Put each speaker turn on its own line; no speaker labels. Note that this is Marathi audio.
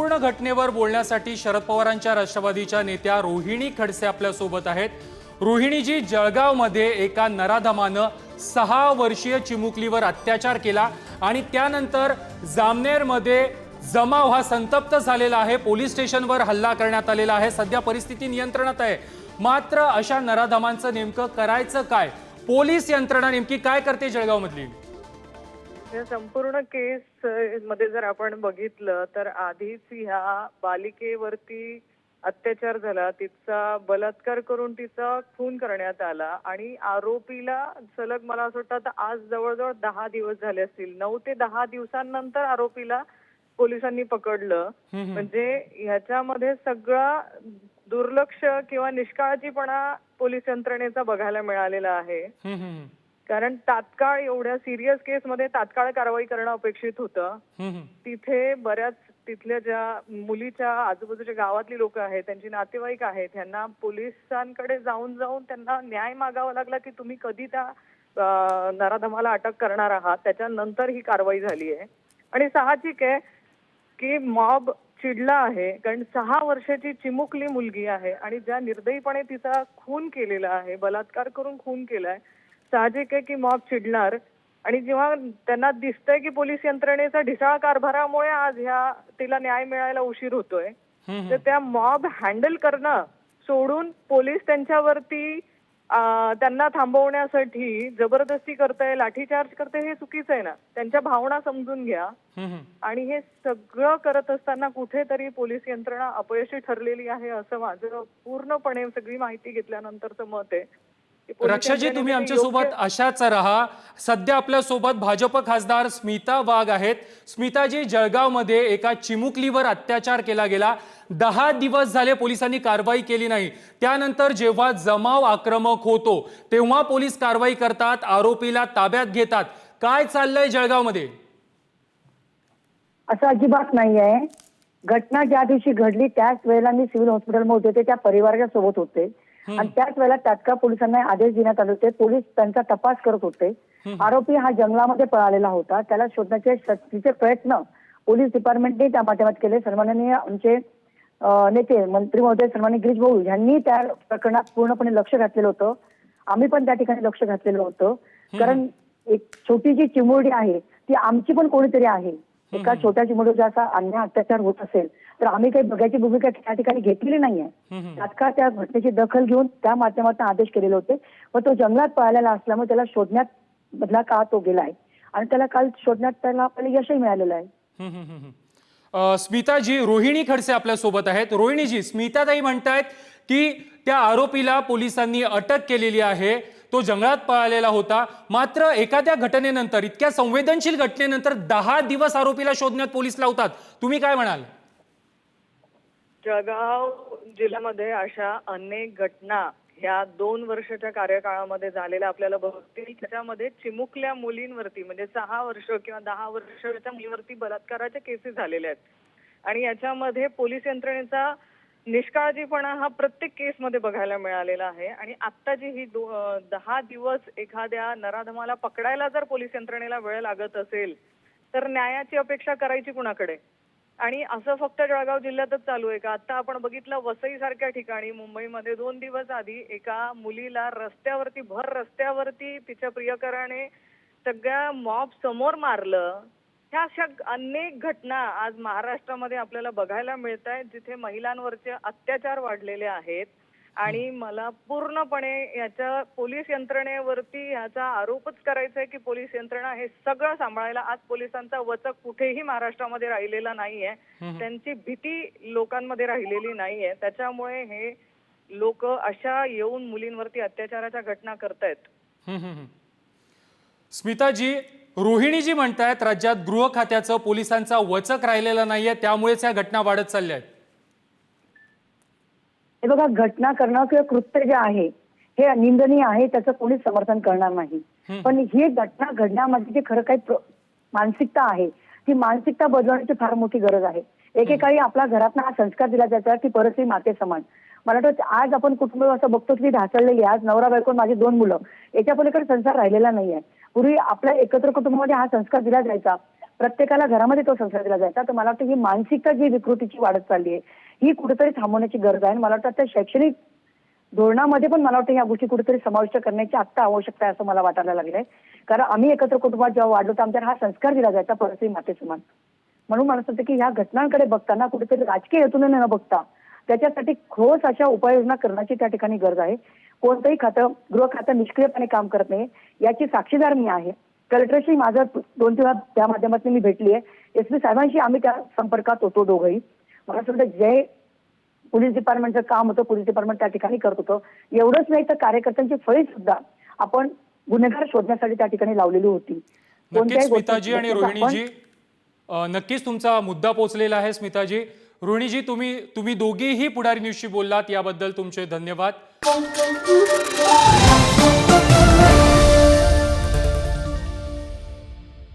संपूर्ण घटनेवर बोलण्यासाठी शरद पवारांच्या राष्ट्रवादीच्या नेत्या रोहिणी खडसे आपल्यासोबत आहेत. रोहिणीजी जळगावमध्ये एका नराधमानं सहा वर्षीय चिमुकलीवर अत्याचार केला आणि त्यानंतर जामनेरमध्ये जमाव हा संतप्त झालेला आहे. पोलीस स्टेशनवर हल्ला करण्यात आलेला आहे. सध्या परिस्थिती नियंत्रणात आहे. मात्र अशा नराधमांचं नेमकं करायचं काय? पोलीस यंत्रणा नेमकी काय करते जळगावमधली?
या संपूर्ण केस मध्ये जर आपण बघितलं तर आधीच ह्या बालिकेवरती अत्याचार झाला. तिचा बलात्कार करून तिचा खून करण्यात आला आणि आरोपीला सलग मला असं वाटतं आता आज जवळजवळ दहा दिवस झाले असतील. नऊ ते दहा दिवसांनंतर आरोपीला पोलिसांनी पकडलं. म्हणजे ह्याच्यामध्ये सगळा दुर्लक्ष किंवा निष्काळजीपणा पोलीस यंत्रणेचा बघायला मिळालेला आहे. कारण तात्काळ एवढ्या सिरियस केसमध्ये तात्काळ कारवाई करणं अपेक्षित होतं. तिथे बऱ्याच तिथल्या ज्या मुलीच्या आजूबाजूच्या गावातली लोक आहेत त्यांची नातेवाईक आहेत ह्यांना पोलिसांकडे जाऊन जाऊन त्यांना न्याय मागावा लागला की तुम्ही कधी त्या नराधमाला अटक करणार आहात त्याच्यानंतर ही कारवाई झाली आहे आणि साहजिक आहे की मॉब चिडला आहे कारण सहा वर्षाची चिमुकली मुलगी आहे आणि ज्या निर्दयीपणे तिचा खून केलेला आहे बलात्कार करून खून केलाय साहजिक आहे की मॉब चिडणार. आणि जेव्हा त्यांना दिसतंय की पोलीस यंत्रणेचा ढिसाळ कारभारामुळे आज ह्या तिला न्याय मिळायला उशीर होतोय तर त्या मॉब हँडल करणं सोडून पोलीस त्यांच्यावरती त्यांना थांबवण्यासाठी जबरदस्ती करताय लाठीचार्ज करताय हे चुकीचं आहे ना. त्यांच्या भावना समजून घ्या. आणि हे सगळं करत असताना कुठेतरी पोलीस यंत्रणा अपयशी ठरलेली आहे असं माझं पूर्णपणे सगळी माहिती घेतल्यानंतरचं मत आहे.
रक्षाजी तुम्ही
यंत्रणेने
आमच्या
योग्य-
सोबत अशाच राहा. सध्या आपल्यासोबत भाजप खासदार स्मिता वाघ आहेत. स्मिताजी जळगावमध्ये एका चिमुकलीवर अत्याचार केला गेला. दहा दिवस झाले पोलिसांनी कारवाई केली नाही. त्यानंतर जेव्हा जमाव आक्रमक होतो तेव्हा पोलीस कारवाई करतात आरोपीला ताब्यात घेतात. काय चाललंय जळगावमध्ये?
असं अजिबात नाही आहे घटना ज्या दिवशी घडली त्याच वेळेला मी सिव्हिल हॉस्पिटलमध्ये होते त्या परिवाराच्या सोबत होते. आणि त्याच वेळेला तात्काळ पोलिसांना आदेश देण्यात आले होते. पोलीस त्यांचा तपास करत होते. आरोपी हा जंगलामध्ये पळालेला होता. त्याला शोधण्याचे सक्तीचे प्रयत्न पोलीस डिपार्टमेंटने त्या माध्यमात केले. सन्माननीय आमचे नेते मंत्री महोदय सन्माननीय गिरीश भाऊ यांनी त्या प्रकरणात पूर्णपणे लक्ष घातलेलं होतं. आम्ही पण त्या ठिकाणी लक्ष घातलेलं होतं. कारण एक छोटी जी चिमुरडी आहे ती आमची पण कोणीतरी आहे. एका छोट्या चिमुरडीचा असा अन्याय अत्याचार होत असेल तर आम्ही काही बघायची भूमिका त्या ठिकाणी घेतलेली नाहीये. तात्काळ त्या घटनेची दखल घेऊन त्या माध्यमातून आदेश केलेले होते. व तो जंगलात पळालेला असल्यामुळे त्याला शोधण्यात मधला काळ तो गेलाय आणि त्याला काल शोधण्यात त्याला आपल्याला यशही मिळालेलं आहे.
स्मिताजी रोहिणी खडसे आपल्यासोबत आहेत. रोहिणीजी स्मिताताई म्हणतायत की त्या आरोपीला पोलिसांनी अटक केलेली आहे. तो जंगलात पळालेला होता. मात्र एखाद्या घटनेनंतर इतक्या संवेदनशील घटनेनंतर दहा दिवस आरोपीला शोधण्यात पोलीस लावतात. तुम्ही काय म्हणाल?
जळगाव जिल्ह्यामध्ये अशा अनेक घटना ह्या दोन वर्षाच्या कार्यकाळामध्ये झालेल्या आपल्याला बघतील. त्याच्यामध्ये चिमुकल्या मुलींवरती म्हणजे सहा वर्ष किंवा दहा वर्षाच्या मुलीवरती बलात्काराच्या केसेस झालेल्या आहेत. आणि याच्यामध्ये पोलीस यंत्रणेचा निष्काळजीपणा हा प्रत्येक केसमध्ये बघायला मिळालेला आहे. आणि आता जी ही दो- दहा दिवस एखाद्या नराधमाला पकडायला जर पोलीस यंत्रणेला वेळ लागत असेल तर न्यायाची अपेक्षा करायची कुणाकडे? आणि असं फक्त जळगाव जिल्ह्यातच चालू आहे का? आता आपण बघितलं वसई सारख्या ठिकाणी मुंबईमध्ये दोन दिवस आधी एका मुलीला रस्त्यावरती भर रस्त्यावरती तिच्या प्रियकराने सगळ्या मॉब समोर मारलं. ह्या अशा अनेक घटना आज महाराष्ट्रामध्ये आपल्याला बघायला मिळत आहेत जिथे महिलांवरचे अत्याचार वाढलेले आहेत. आणि मला पूर्णपणे याच्या पोलीस यंत्रणेवरती ह्याचा आरोपच करायचा आहे की पोलीस यंत्रणा हे सगळं सांभाळायला आज पोलिसांचा वचक कुठेही महाराष्ट्रामध्ये राहिलेला नाहीये. त्यांची भीती लोकांमध्ये राहिलेली नाहीये. त्याच्यामुळे हे लोक अशा येऊन मुलींवरती अत्याचाराच्या घटना करतायत.
स्मिताजी रोहिणीजी म्हणतायत राज्यात गृह खात्याचं पोलिसांचा वचक राहिलेला नाहीये त्यामुळेच या घटना वाढत चालल्या आहेत
हे बघा घटना करणं किंवा कृत्य जे आहे हे निंदनीय आहे त्याचं कोणीच समर्थन करणार नाही. पण ही घटना घडण्यामध्ये जी खरं काही मानसिकता आहे ती मानसिकता बदलण्याची फार मोठी गरज आहे. एकेकाळी आपल्या घरातनं हा संस्कार दिला जायचा की परस्त्री माते समान. मला वाटतं आज आपण कुटुंब असं बघतो की ढासळलेली. आज नवरा बायको माझी दोन मुलं. याच्या पलीकडे संसार राहिलेला नाहीये. पूर्वी आपल्या एकत्र कुटुंबामध्ये हा संस्कार दिला जायचा. प्रत्येकाला घरामध्ये तो संस्कार दिला जायचा. तर मला वाटतं ही मानसिकता जी विकृतीची वाढत चालली आहे ही कुठेतरी थांबवण्याची गरज आहे. आणि मला वाटतं त्या शैक्षणिक धोरणामध्ये पण मला वाटतं या गोष्टी कुठेतरी समाविष्ट करण्याची आत्ता आवश्यकता आहे असं मला वाटायला लागलंय कारण आम्ही एकत्र कुटुंबात जेव्हा वाढलो तर आमच्यावर हा संस्कार दिला जायचा परस्त्री माते समान. म्हणून मला वाटतं की ह्या घटनांकडे बघताना कुठेतरी राजकीय हेतूने न बघता त्याच्यासाठी ठोस अशा उपाययोजना करण्याची त्या ठिकाणी गरज आहे. कोणतंही खातं गृह खातं निष्क्रियपणे काम करत नाही. याची साक्षीदार मी आहे. कलेक्टरशी माझं दोन तीन त्या माध्यमातून मी भेटली आहे एस पी साहेबांशी आम्ही त्या संपर्कात होतो दोघंही. मला असं वाटतं जे पोलीस डिपार्टमेंटचं काम होतं पोलीस डिपार्टमेंट त्या ठिकाणी करत होतं. एवढंच नाही तर कार्यकर्त्यांची फळी सुद्धा आपण गुन्हेगार शोधण्यासाठी त्या ठिकाणी लावलेली होती.
नक्कीच स्मिताजी आणि रोहिणीजी. नक्कीच तुमचा मुद्दा पोचलेला आहे स्मिताजी. रोहिणीजी तुम्ही तुम्ही दोघीही पुढारी न्यूजशी बोललात याबद्दल तुमचे धन्यवाद.